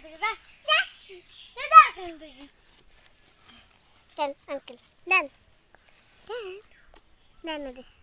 যা এখান থেকে যা যা